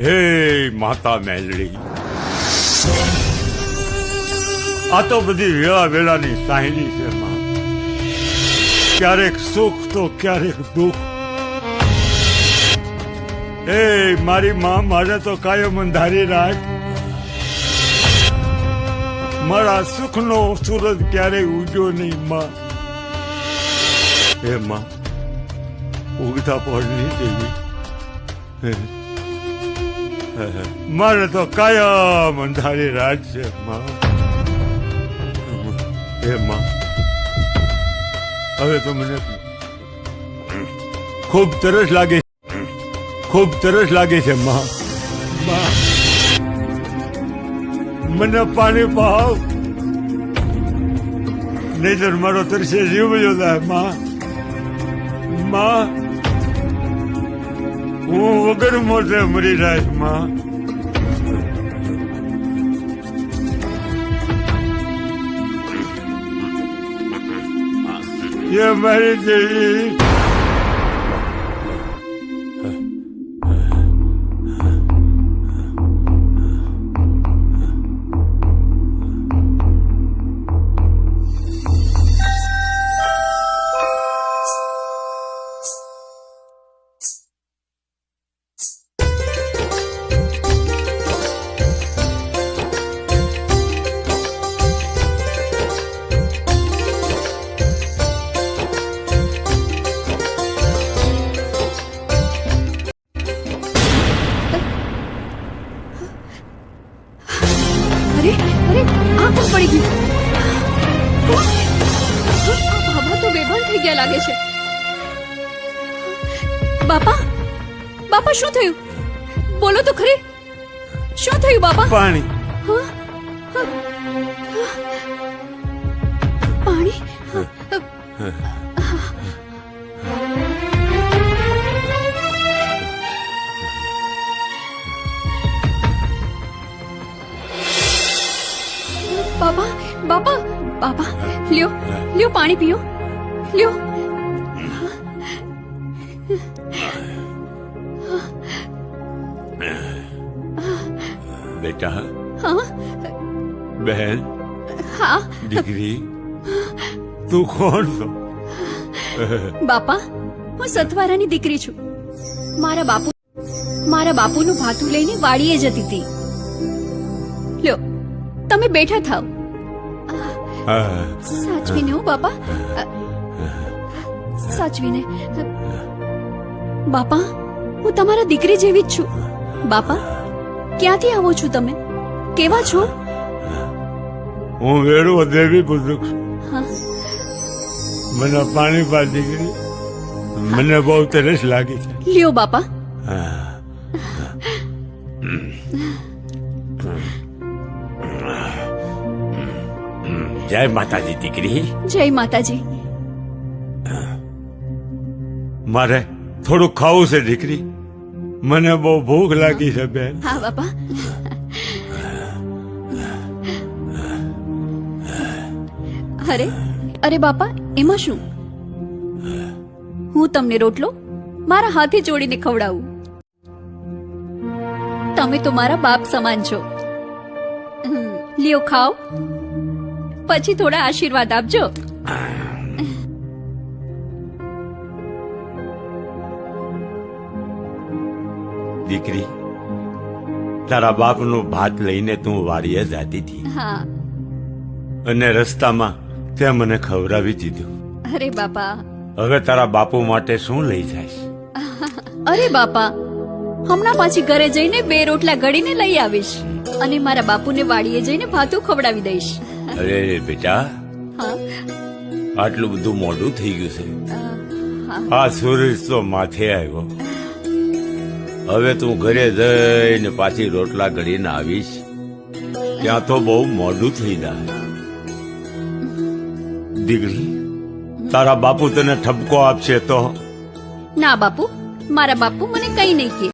હે માતા મેલડી. આ તો બધી વેળા વેળાની સાહિની છે ક્યારેક સુખ તો ક્યારેક દુઃખ. એ મારી માં, મારે તો કાયમ અંધારી રાખ. મારા સુખનો સૂરજ ક્યારેય ઉગ્યો નહીં, માં. હે માં ઉગતા પડની દેવી. મારે તો કાયમ અંધારી રાત છે, માં. હે હવે તો મને ખૂબ તરસ લાગે ખૂબ તરસ લાગે છે, માં. મને પાણી પાવ. નહીતર મારો તરસે જીવ જાય માં. માં. હું વગર મોઢે મરી જાય માં. એ મારી દેવી. અરે પડી ગયું? બાબા તો બેભાન થઈ ગયા લાગે છે બાપા બાપા શું થયું બોલો તો ખરી શું થયું બાપા પાણી? હા? બાપા બાપા લ્યો લ્યો પાણી પીઓ. લ્યો. બેટા હા? બહેન હા? દીકરી તું કોણ છો? બાપા હું સતવારાની દીકરી છું. મારા બાપુ મારા બાપુનું ભાતું લઈને વાડીએ જતી હતી. લ્યો તમે બેઠા થાવ. સાચવીને હો બાપા. સાચવીને. બાપા હું તમારા દીકરી જેવી જ છું. બાપા ક્યાંથી આવો છો તમે? કેવા છો? હું વેડો દેવી પુત્રક છું. હા. મને પાણી પા દીકરી. મને બહુ તરસ લાગી છે. લ્યો બાપા. જય માતાજી દીકરી. જય માતાજી. મારે થોડું ખાવું છે દીકરી. મને બહુ ભૂખ લાગી છે બેન. હા બાપા. અરે અરે બાપા એમાં શું? હું તમને રોટલો મારા હાથે જોડીને ખવડાવું. તમે તો મારા બાપ સમાન છો. લ્યો ખાઓ. પછી થોડા આશીર્વાદ આપજો. દીકરી તારા બાપનું ભાત લઈને તું વાડીએ જાતી હતી. અને રસ્તામાં તે મને ખવડાવી દીધું. અરે બાપા. હવે તારા બાપુ માટે શું લઈ જાય અરે બાપા હમણાં પાછી ઘરે જઈને બે રોટલા ઘડીને લઈ આવીશ. અને મારા બાપુને વાડીએ જઈને ભાતું ખવડાવી દઈશ. અરે બેટા. આટલું બધું મોડું થઈ ગયું છે. આ સૂરજ તો માથે આવ્યો. હવે તું ઘરે જઈને પાછી રોટલા ઘડીને આવીશ. ત્યાં તો બહુ મોડું થઈ જાય દીકરી તારા બાપુ તને ઠપકો આપશે તો? ના બાપુ મારા બાપુ મને કઈ નહીં કે